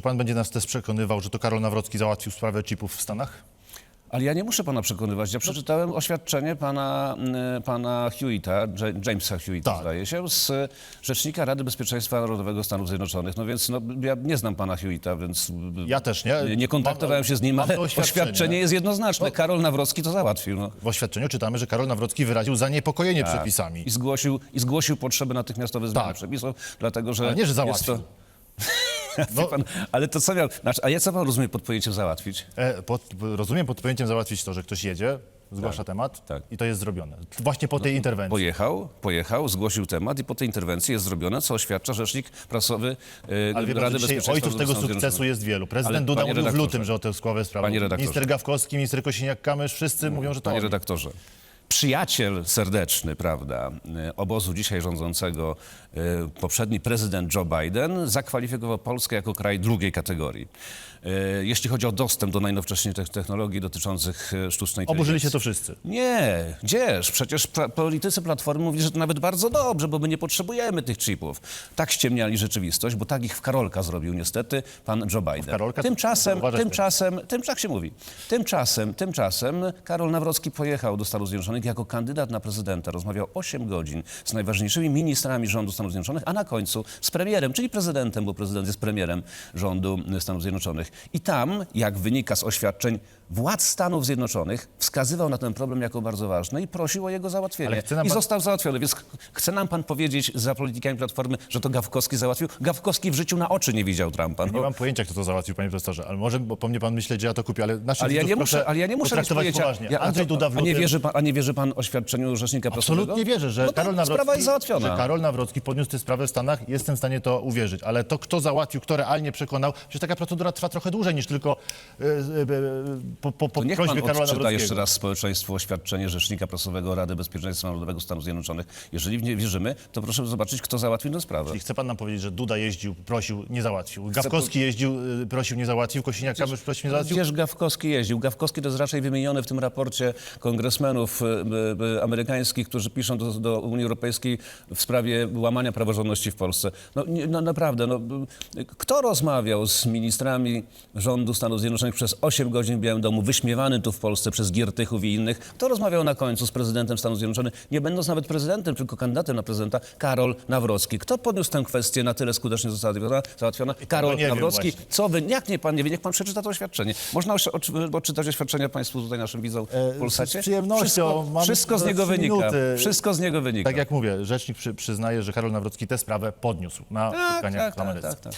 czy pan będzie nas też przekonywał, że to Karol Nawrocki załatwił sprawę chipów w Stanach? Ale ja nie muszę pana przekonywać. Ja przeczytałem oświadczenie pana, y, pana Hewita, Jamesa Hewita, Tak. zdaje się, z y, Rzecznika Rady Bezpieczeństwa Narodowego Stanów Zjednoczonych. No więc no, ja nie znam pana Hewita, więc y, Ja też nie. nie kontaktowałem Mam- się z nim, ale to oświadczenie jest jednoznaczne. Karol Nawrocki to załatwił. No. W oświadczeniu czytamy, że Karol Nawrocki wyraził zaniepokojenie przepisami. I zgłosił, I zgłosił potrzebę natychmiastowej zmiany Tak. przepisów, dlatego że Ale nie, że załatwił. No, Pan, ale to co miał... Znaczy, a ja co pan rozumie pod pojęciem załatwić? e, pod, rozumiem pod pojęciem załatwić to, że ktoś jedzie, zgłasza temat tak. i to jest zrobione. Właśnie po tej interwencji. Pojechał, pojechał, zgłosił temat i po tej interwencji jest zrobione, co oświadcza rzecznik prasowy e, Ale wie pan, Rady że dzisiaj Bezpieczeństwa ojców tego Stanów sukcesu Zjednoczonych. jest wielu. Prezydent Ale, Duda panie mówił w redaktorze, lutym, że o tę sprawę sprawę. Panie redaktorze. Minister Gawkowski, minister Kosiniak-Kamysz, wszyscy mówią, że to Panie oni. redaktorze, przyjaciel serdeczny, prawda, e, obozu dzisiaj rządzącego, e, poprzedni prezydent Joe Biden zakwalifikował Polskę jako kraj drugiej kategorii. E, Jeśli chodzi o dostęp do najnowocześniejszych technologii dotyczących sztucznej Oburzyli inteligencji. się to wszyscy. Nie, gdzież? Przecież politycy Platformy mówili, że to nawet bardzo dobrze, bo my nie potrzebujemy tych chipów. Tak ściemniali rzeczywistość, bo tak ich w Karolka zrobił niestety pan Joe Biden. Karolka tymczasem, tymczasem, tym tak się mówi. Tymczasem, tymczasem Karol Nawrocki pojechał do Stanów Zjednoczonych jako kandydat na prezydenta. Rozmawiał 8 godzin z najważniejszymi ministrami rządu Stanów Zjednoczonych, a na końcu z premierem, czyli prezydentem, bo prezydent jest premierem rządu Stanów Zjednoczonych. I tam, jak wynika z oświadczeń władz Stanów Zjednoczonych, wskazywał na ten problem jako bardzo ważny i prosił o jego załatwienie. I został załatwiony. Więc ch- chce nam pan powiedzieć za politykami Platformy, że to Gawkowski załatwił? Gawkowski w życiu na oczy nie widział Trumpa. Nie No. mam pojęcia, kto to załatwił, panie profesorze, ale może bo po mnie pan myśleć, że ja to kupię, ale naszych Ale ja, nie muszę, ale ja nie muszę mieć pojęcia. Ja, Andrzej Duda w a, nie lutym... wierzy pan, a nie wierzy pan oświadczeniu rzecznika prasowego? Absolutnie wierzę, że no to Karol Nawrocki, sprawa jest załatwiona. że Karol Nawrocki podniósł tę sprawę w Stanach, jestem w stanie to uwierzyć. Ale to, kto załatwił, kto realnie przekonał, przecież taka procedura trwa trochę dłużej niż tylko e, e, e, po, po, po To niech pan prośbie Karola odczyta Nawrockiego. jeszcze raz społeczeństwu oświadczenie Rzecznika Prasowego Rady Bezpieczeństwa Narodowego Stanów Zjednoczonych. Jeżeli w nie wierzymy, to proszę zobaczyć, kto załatwił tę sprawę. I chce pan nam powiedzieć, że Duda jeździł, prosił, nie załatwił. Gawkowski jeździł, prosił, nie załatwił. Kosiniak-Kamysz prosił, nie załatwił. Gdzież Gawkowski jeździł? Gawkowski to jest raczej wymieniony w tym raporcie kongresmenów amerykańskich, którzy piszą do, do Unii Europejskiej w sprawie łamania praworządności w Polsce. No, nie, no naprawdę, no, e, kto rozmawiał z ministrami rządu Stanów Zjednoczonych przez 8 godzin w Białym Domu, wyśmiewany tu w Polsce przez Giertychów i innych? Kto rozmawiał na końcu z prezydentem Stanów Zjednoczonych, nie będąc nawet prezydentem, tylko kandydatem na prezydenta? Karol Nawrocki. Kto podniósł tę kwestię na tyle skutecznie załatwiona? załatwiona? Karol Nawrocki. Co wy, jak nie pan nie wie, niech pan przeczyta to oświadczenie. Można oś- oczy- odczytać oświadczenia państwu tutaj naszym widzom E, w Polsacie? z przyjemnością. Wszystko, Mam wszystko z niego wynika. minuty. Wszystko z niego wynika. Tak jak mówię, rzecznik przy, przyznaje, że Karol Nawrocki tę sprawę podniósł na tak, spotkaniach tak, tak, tak, tak.